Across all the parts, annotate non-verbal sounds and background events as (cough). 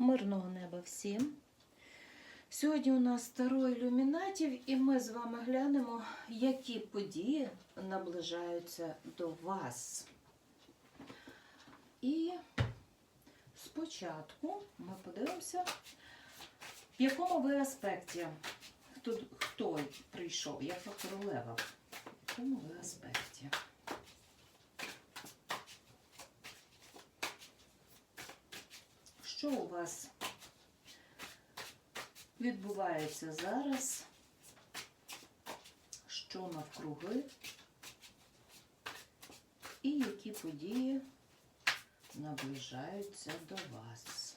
Мирного неба всім. Сьогодні у нас Таро ілюмінатів, і ми з вами глянемо, які події наближаються до вас. І спочатку ми подивимося, в якому ви аспекті. Хто, хто прийшов, яка королева? В якому ви аспекті? Що у вас відбувається зараз? Що навкруги? І які події наближаються до вас?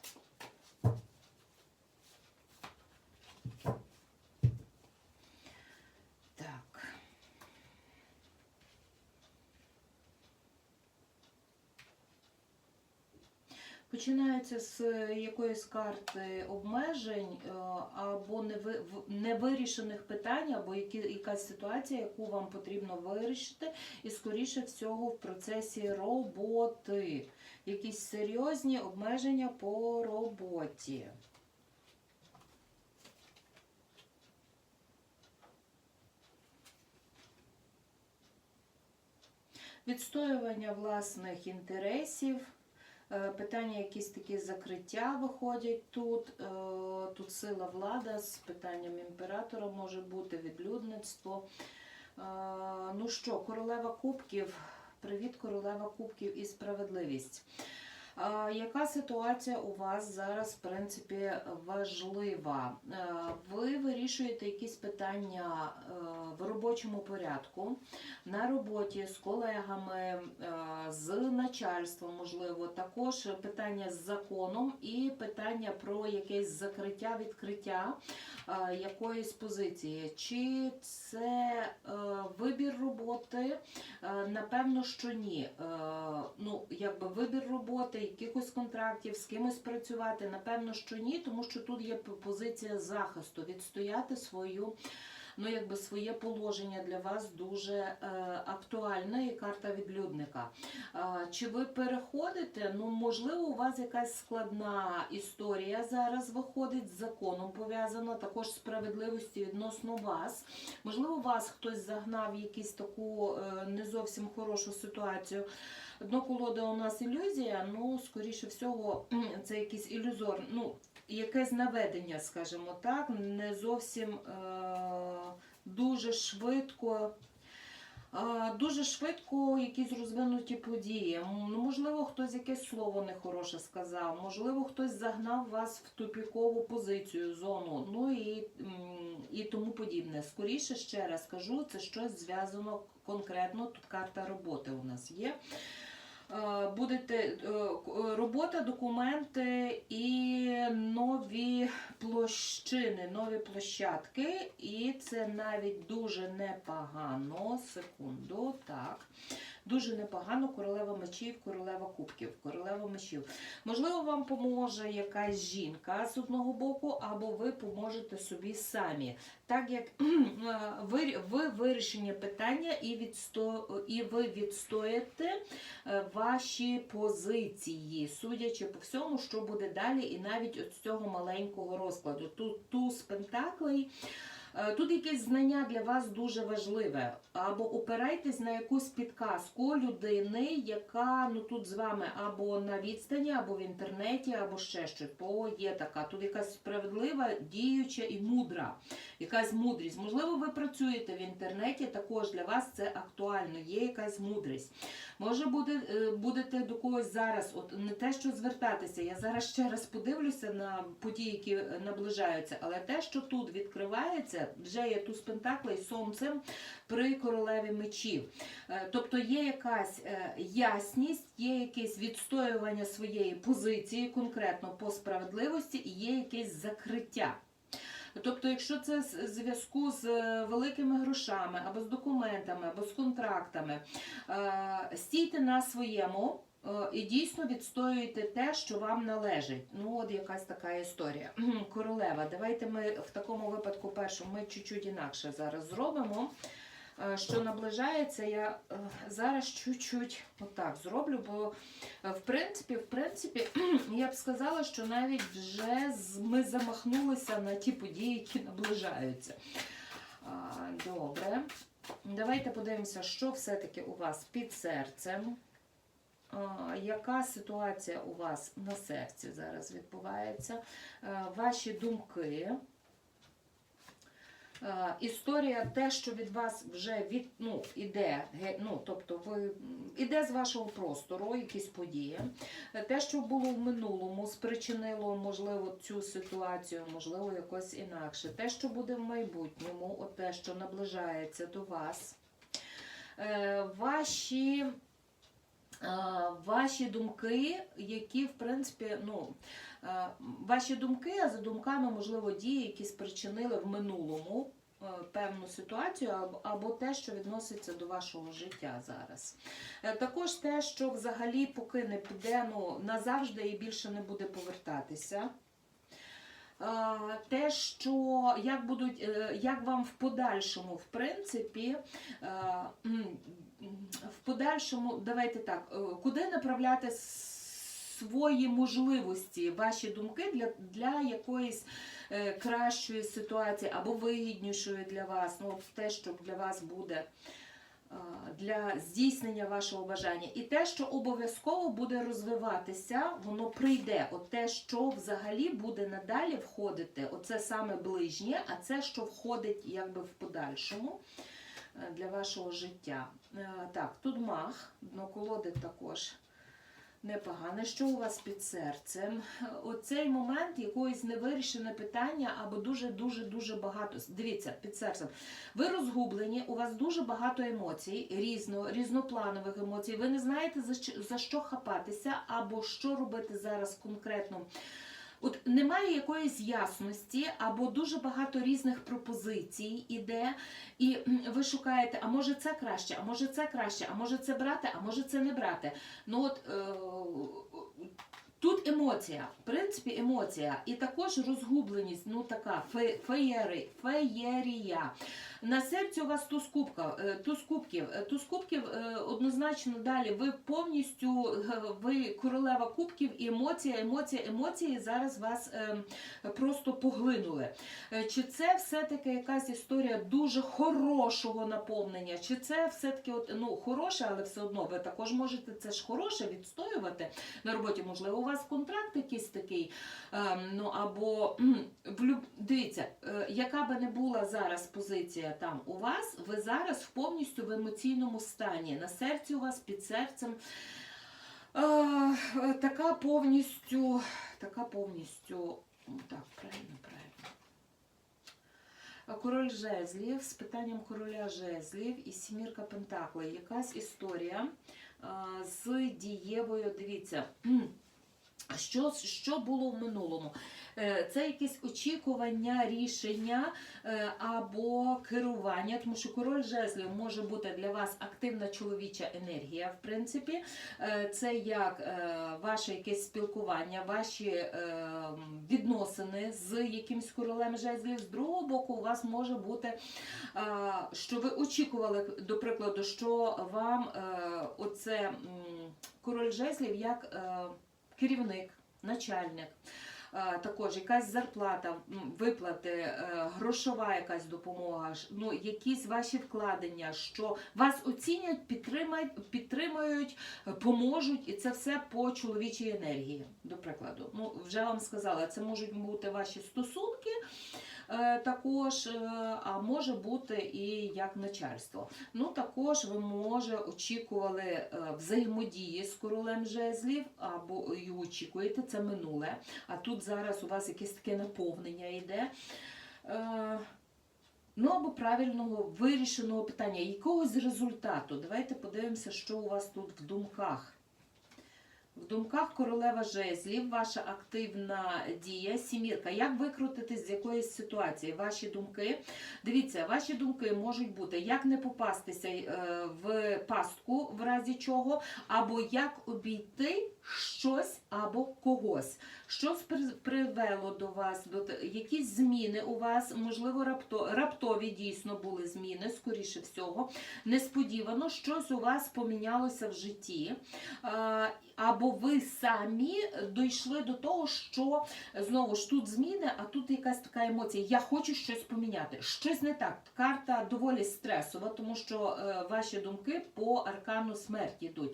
Так. Починається з якоїсь карти обмежень е, або невирішених питань, або якась ситуація, яку вам потрібно вирішити, і скоріше всього в процесі роботи. Якісь серйозні обмеження по роботі. Відстоювання власних інтересів. Е, Питання якісь такі закриття виходять тут. Е, Тут сила влада з питанням імператора може бути, відлюдництво. Е, Ну що, королева кубків. Привіт, королева кубків і справедливість. Яка ситуація у вас зараз, в принципі, важлива? Е, Ви вирішуєте якісь питання е, в робочому порядку, на роботі з колегами, е, з начальством, можливо, також питання з законом і питання про якесь закриття, відкриття якоїсь позиції. Чи це вибір роботи? Напевно, що ні. Ну, якби вибір роботи, якихось контрактів, з кимось працювати, напевно, що ні, тому що тут є позиція захисту, відстояти свою. Ну, якби своє положення для вас дуже е, актуальне і карта відлюдника. Е, чи ви переходите? Ну, можливо, у вас якась складна історія зараз виходить з законом пов'язана, також справедливості відносно вас. Можливо, вас хтось загнав в якусь таку е, не зовсім хорошу ситуацію. Дно колода у нас ілюзія, ну, скоріше всього, це якийсь ілюзор, ну, якесь наведення, скажімо так, не зовсім е, дуже швидко. е, Дуже швидко якісь розвинуті події. Ну, можливо, хтось якесь слово нехороше сказав, можливо, хтось загнав вас в тупікову позицію, зону, ну і, і тому подібне. Скоріше ще раз кажу, це щось зв'язано конкретно. Тут карта роботи у нас є. Е, Будете е, робота, документи і нові площини, нові площадки. І це навіть дуже непогано. Секунду, так. Дуже непогано королева мечів, королева кубків, королева мечів. Можливо, вам поможе якась жінка з одного боку, або ви поможете собі самі. Так як (clears throat) е, ви, ви вирішення питання і, відсто, і ви відстоїте е, ваші позиції, судячи по всьому, що буде далі, і навіть от з цього маленького розкладу. Тут туз пентаклей. Е, Тут якесь знання для вас дуже важливе. Або опирайтесь на якусь підказку людини, яка ну тут з вами або на відстані, або в інтернеті, або ще щось. Бо є така. Тут якась справедлива, діюча і мудра. Якась мудрість. Можливо, ви працюєте в інтернеті, також для вас це актуально, є якась мудрість. Може буде, е, будете до когось зараз, от не те, що звертатися. Я зараз ще раз подивлюся на події, які е, наближаються, але те, що тут відкривається, вже є туз пентаклей сонцем при королеві мечів. Е, Тобто є якась е, ясність, є якесь відстоювання своєї позиції, конкретно по справедливості, і є якесь закриття. Тобто, якщо це в зв'язку з е, великими грошами, або з документами, або з контрактами, стійте на своєму. Е, І дійсно відстоюєте те, що вам належить. Ну, от якась така історія. Королева, давайте ми в такому випадку першу ми чуть-чуть інакше зараз зробимо. е, що наближається, я е, зараз чуть-чуть отак зроблю, бо в принципі, в принципі, я б сказала, що навіть вже ми замахнулися на ті події, які наближаються. Добре. Давайте подивимося, що все-таки у вас під серцем. Яка ситуація у вас на серці зараз відбувається? Е, Ваші думки. Е, Історія, те, що від вас вже від, ну, іде, ну, тобто ви іде з вашого простору, якісь події. Е, Те, що було в минулому, спричинило, можливо, цю ситуацію, можливо, якось інакше. Те, що буде в майбутньому, от те, що наближається до вас. Ваші, ваші думки, які, в принципі, ну, е, ваші думки, а за думками, можливо, дії, які спричинили в минулому е, певну ситуацію, або- те, що відноситься до вашого життя зараз. Е, Також те, що взагалі поки не піде ну, назавжди і більше не буде повертатися. Те, що як будуть, е, як вам в подальшому, в принципі, е, в подальшому, давайте так, е, куди направляти свої можливості, ваші думки для, для якоїсь кращої ситуації або вигіднішої для вас, ну, те, що для вас буде для здійснення вашого бажання. І те, що обов'язково буде розвиватися, воно прийде. От те, що взагалі буде надалі входити, оце саме ближнє, а це, що входить якби в подальшому е, для вашого життя. Е, Так, тут мах, дно колоди також непогане. Що у вас під серцем? Оцей момент якоїсь невирішене питання або дуже-дуже дуже багато. Дивіться, під серцем. Ви розгублені, у вас дуже багато емоцій, різно, різнопланових емоцій. Ви не знаєте за що, за що хапатися, або що робити зараз конкретно. От немає якоїсь ясності, або дуже багато різних пропозицій іде, і ви шукаєте, а може це краще, а може це краще, а може це брати, а може це не брати. Ну от е, тут емоція, в принципі, емоція, і також розгубленість, ну така фе, феєри, феєрія. На серці у вас туз кубка, е, кубків, Е, туз кубків е, однозначно далі. Ви повністю ви королева кубків і емоція, емоція, емоції зараз вас просто поглинули. Чи це все-таки якась історія дуже хорошого наповнення? Чи це все-таки от, ну, хороше, але все одно ви також можете це ж хороше відстоювати на роботі? Можливо, у вас контракт якийсь такий. Ем, ну або дивіться, е, яка би не була зараз позиція там у вас, ви зараз повністю в емоційному стані. На серці у вас під серцем. Е, е, така повністю, така повністю, так, правильно, правильно. Король жезлів з питанням короля жезлів і сімірка пентаклей. Якась історія з дієвою. Дивіться, що, що було в минулому? Е, Це якесь очікування, рішення е, або керування, тому що король жезлів може бути для вас активна чоловіча енергія, в принципі. Е, Це як ваше якесь спілкування, ваші відносини з якимсь королем жезлів. З другого боку, у вас може бути, що ви очікували, до прикладу, що вам оце король жезлів як керівник, начальник. Е, Також якась зарплата, виплати, е, грошова якась допомога, ну якісь ваші вкладення, що вас оцінять, підтримають, підтримують, е, поможуть, і це все по чоловічій енергії. До прикладу, ну вже вам сказала, це можуть бути ваші стосунки. е, Також, а може бути і як начальство. Ну також ви може очікували взаємодії з королем жезлів, або і очікуєте це минуле. А тут зараз у вас якесь таке наповнення йде. Е, Ну, або правильного вирішеного питання, якогось результату. Давайте подивимося, що у вас тут в думках. В думках королева жезлів, ваша активна дія, сімірка. Як викрутитись з якоїсь ситуації? Ваші думки. Дивіться, ваші думки можуть бути, як не попастися е, в пастку, в разі чого, або як обійти щось або когось. Щось привело до вас, до якісь зміни у вас, можливо, рапто, раптові дійсно були зміни, скоріше всього. Несподівано щось у вас помінялося в житті. Або ви самі дійшли до того, що знову ж тут зміни, а тут якась така емоція. Я хочу щось поміняти. Щось не так. Карта доволі стресова, тому що е, ваші думки по аркану смерті йдуть.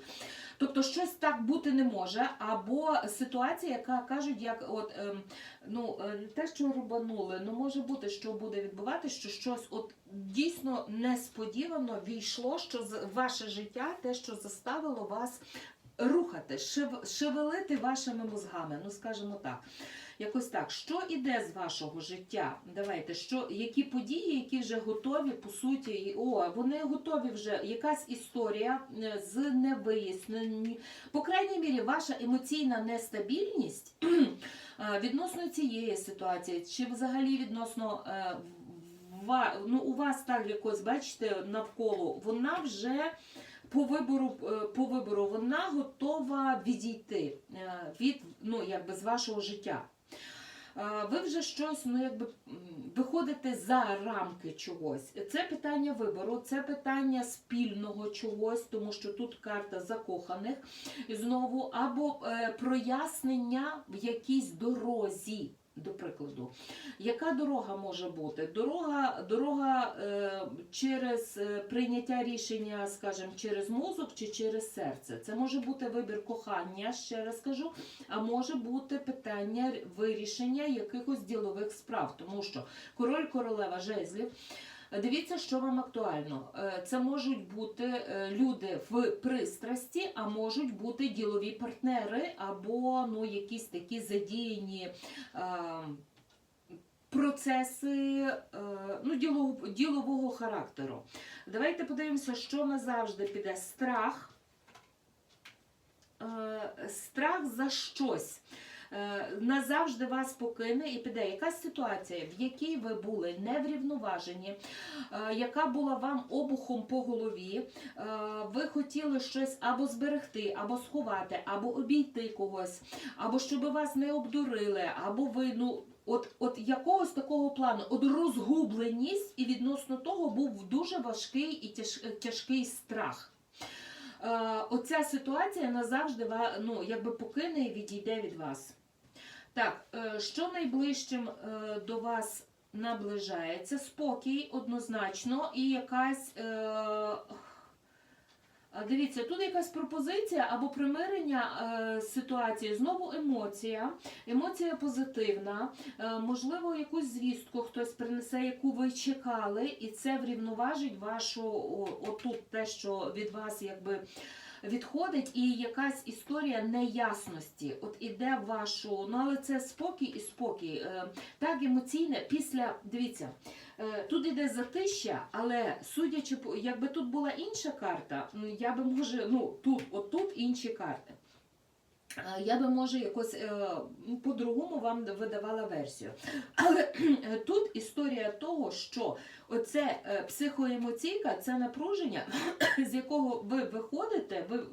Тобто щось так бути не може, або ситуація, яка кажуть, як от ем, ну е, те, що рубанули, ну може бути, що буде відбуватися, що щось от дійсно несподівано війшло, що ваше життя, те, що заставило вас рухати, шев, шевелити вашими мозгами, ну скажімо так. Якось так, що іде з вашого життя? Давайте, що, які події, які вже готові, по суті, о, вони готові вже, якась історія е, з невияснені. По крайній мірі, ваша емоційна нестабільність (clears throat) е, відносно цієї ситуації, чи взагалі відносно е, ну, у вас так якось, бачите, навколо, вона вже по вибору, по вибору вона готова відійти від ну, якби, з вашого життя. Ви вже щось, ну якби виходите за рамки чогось. Це питання вибору, це питання спільного чогось, тому що тут карта закоханих знову, або е, прояснення в якійсь дорозі. До прикладу, яка дорога може бути? Дорога, дорога е, через е, прийняття рішення, скажімо, через мозок чи через серце. Це може бути вибір кохання, ще раз кажу, а може бути питання вирішення якихось ділових справ, тому що король королева жезлів. Дивіться, що вам актуально. Е, Це можуть бути е, люди в пристрасті, а можуть бути ділові партнери або ну, якісь такі задіяні е, процеси ну, ділового, характеру. Давайте подивимося, що назавжди піде страх. Страх за щось. Е, Назавжди вас покине і піде якась ситуація, в якій ви були неврівноважені, е, яка була вам обухом по голові. Е, Ви хотіли щось або зберегти, або сховати, або обійти когось, або щоб вас не обдурили, або ви ну. От, от якогось такого плану, от розгубленість, і відносно того був дуже важкий і тяж, тяжкий страх. Е, оця ситуація назавжди ну, якби покине і відійде від вас. Так, е, що найближчим е, до вас наближається? Спокій однозначно і якась. Е, Дивіться, тут якась пропозиція або примирення ситуації. Знову емоція, емоція позитивна. Можливо, якусь звістку хтось принесе, яку ви чекали, і це врівноважить вашу отут те, що від вас якби відходить, і якась історія неясності. От іде вашу, ну але це спокій і спокій. Е, так емоційне після дивіться. Е, Тут іде затища, але судячи якби тут була інша карта, я би може, ну тут, от тут інші карти. Е, Я би може якось е, ну, по-другому вам видавала версію. Але е, тут історія того, що оце психоемоційка, це напруження, з якого ви виходите, ви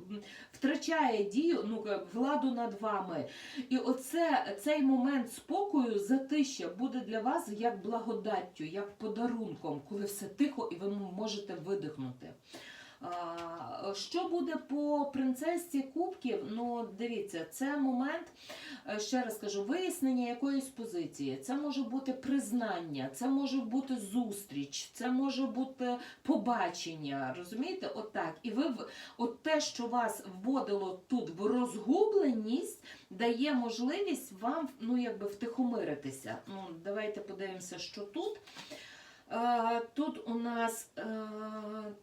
втрачає дію, ну владу над вами. І оце цей момент спокою, затища буде для вас як благодаттю, як подарунком, коли все тихо і ви можете видихнути. Що буде по принцесці кубків? Ну, дивіться, це момент, е, ще раз кажу, вияснення якоїсь позиції. Це може бути признання, це може бути зустріч, це може бути побачення. Розумієте? Отак. І ви от те, що вас вводило тут в розгубленість, дає можливість вам ну, якби втихомиритися. Ну, давайте подивимося, що тут. Е, Тут у нас е,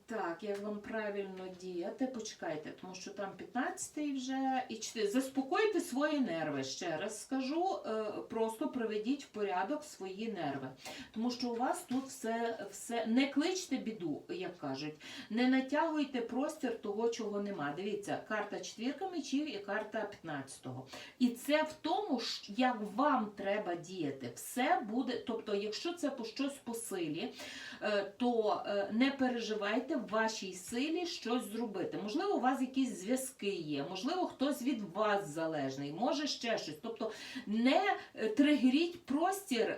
так, як вам правильно діяти, почекайте, тому що там 15-й вже і 4. Заспокойте свої нерви. Ще раз скажу, е, просто приведіть в порядок свої нерви. Тому що у вас тут все, все не кличте біду, як кажуть, не натягуйте простір того, чого нема. Дивіться, карта четвірка мечів і карта 15-го. І це в тому, як вам треба діяти. Все буде, тобто, якщо це по щось посилює, силі, е, то е, не переживайте в вашій силі щось зробити. Можливо, у вас якісь зв'язки є, можливо, хтось від вас залежний, може ще щось. Тобто не е, тригеріть простір.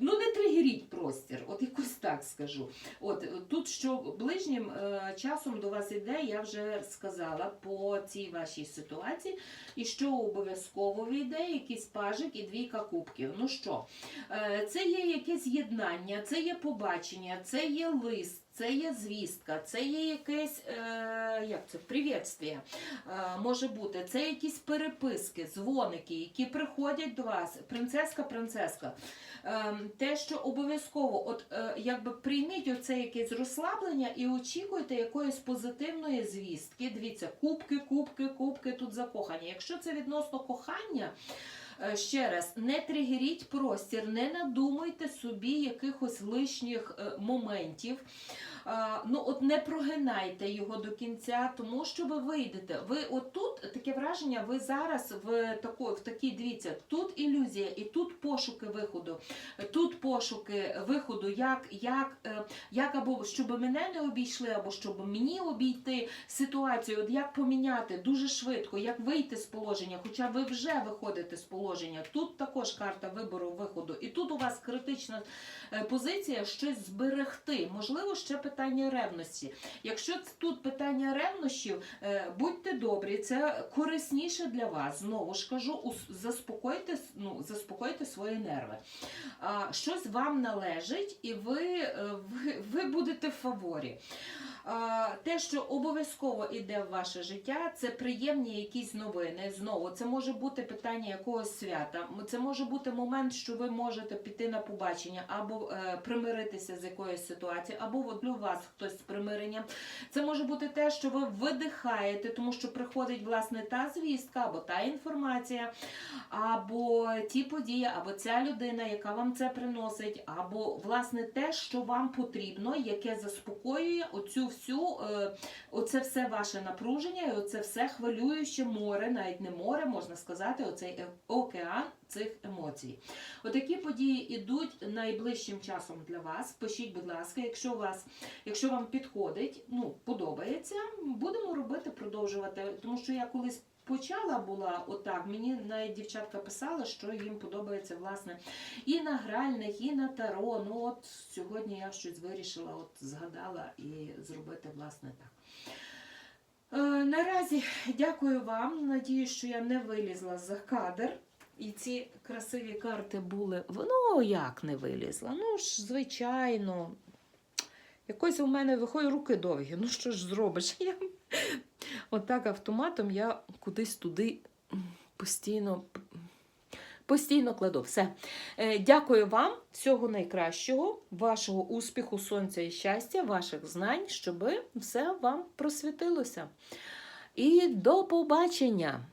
Ну, не тригеріть простір, от якось так скажу. От тут, що ближнім е, часом до вас іде, я вже сказала по цій вашій ситуації, і що обов'язково війде якийсь пажик і двійка кубків. Ну що, е, це є якесь єднання, це є побачення, це є лист. Це є звістка, це є якесь е, як це, привітствія, е, може бути, це якісь переписки, дзвоники, які приходять до вас. Принцеска, принцеска. Е, те, що обов'язково, от е, якби прийміть оце якесь розслаблення і очікуйте якоїсь позитивної звістки. Дивіться, кубки, кубки, кубки тут закохані. Якщо це відносно кохання. Е, Ще раз, не тригеріть простір, не надумайте собі якихось лишніх е, моментів. Ну от не прогинайте його до кінця, тому що ви вийдете. Ви отут таке враження, ви зараз в тако, в такій дивіться, тут ілюзія, і тут пошуки виходу, тут пошуки виходу, як, як, е, як або щоб мене не обійшли, або щоб мені обійти ситуацію, от як поміняти дуже швидко, як вийти з положення, хоча ви вже виходите з положення. Тут також карта вибору виходу, і тут у вас критична е, позиція щось зберегти. Можливо, ще питання ревності. Якщо тут питання ревнощів, е, будьте добрі, це корисніше для вас. Знову ж кажу, заспокойте, ну, заспокойте свої нерви. Щось вам належить, і ви, е, ви, ви будете в фаворі. Те, що обов'язково йде в ваше життя, це приємні якісь новини. Знову це може бути питання якогось свята. Це може бути момент, що ви можете піти на побачення або е, примиритися з якоюсь ситуацією, або от для вас хтось з примиренням. Це може бути те, що ви видихаєте, тому що приходить власне та звістка, або та інформація, або ті події, або ця людина, яка вам це приносить, або власне те, що вам потрібно, яке заспокоює оцю всю, е, оце все ваше напруження, і оце все хвилююче море, навіть не море, можна сказати, оцей е- океан цих емоцій. Отакі події йдуть найближчим часом для вас. Пишіть, будь ласка, якщо вас, якщо вам підходить, ну подобається, будемо робити, продовжувати. Тому що я колись. Почала була отак. Мені навіть дівчатка писала, що їм подобається власне і на гральних, і на таро. Ну от сьогодні я щось вирішила, от згадала і зробити власне так. Е, наразі дякую вам. Надіюсь, що я не вилізла за кадр. І ці красиві карти були. Ну, як не вилізла? Ну ж, звичайно. Якось у мене виходять руки довгі. Ну що ж зробиш? (laughs) Я... Отак автоматом я кудись туди постійно, постійно кладу. Все. Е, Дякую вам, всього найкращого, вашого успіху, сонця і щастя, ваших знань, щоб все вам просвітилося. І до побачення!